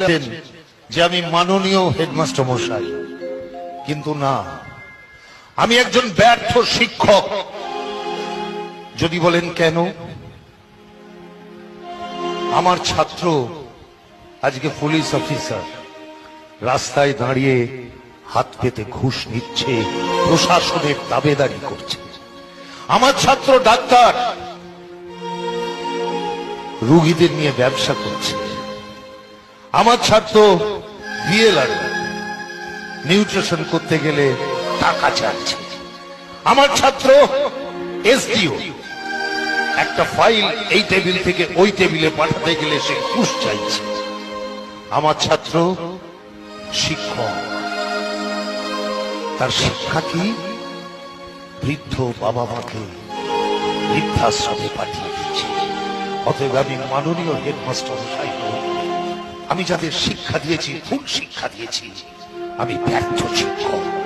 বললেন যে আমি মাননীয় হেডমাস্টার মশাই। কিন্তু না, আমি একজন ব্যর্থ শিক্ষক। যদি বলেন কেন? আমার ছাত্র, আজকে পুলিশ অফিসার, রাস্তায় দাঁড়িয়ে হাত পেতে ঘুষ নিচ্ছে, প্রশাসনের দাবেদারি করছে। আমার ছাত্র ডাক্তার, রুগীদের নিয়ে ব্যবসা করছে। আমার ছাত্র বিএলআর নিউট্রিশন করতে গেলে টাকা চাচ্ছে আমার ছাত্র এসডিও। একটা ফাইল এই টেবিল থেকে ওই টেবিলে পাঠাতে গেলে সে ঘুষ চাইছে। আমার ছাত্র শিক্ষক। তার শিক্ষা কি? বৃদ্ধ বাবা মাকে বৃদ্ধাশ্রমে পাঠিয়ে দিচ্ছে। অতএব আমি মাননীয় হেডমাস্টার বলি, আমি যাদের শিক্ষা দিয়েছি ভুল শিক্ষা দিয়েছি আমি ব্যর্থ শিক্ষক।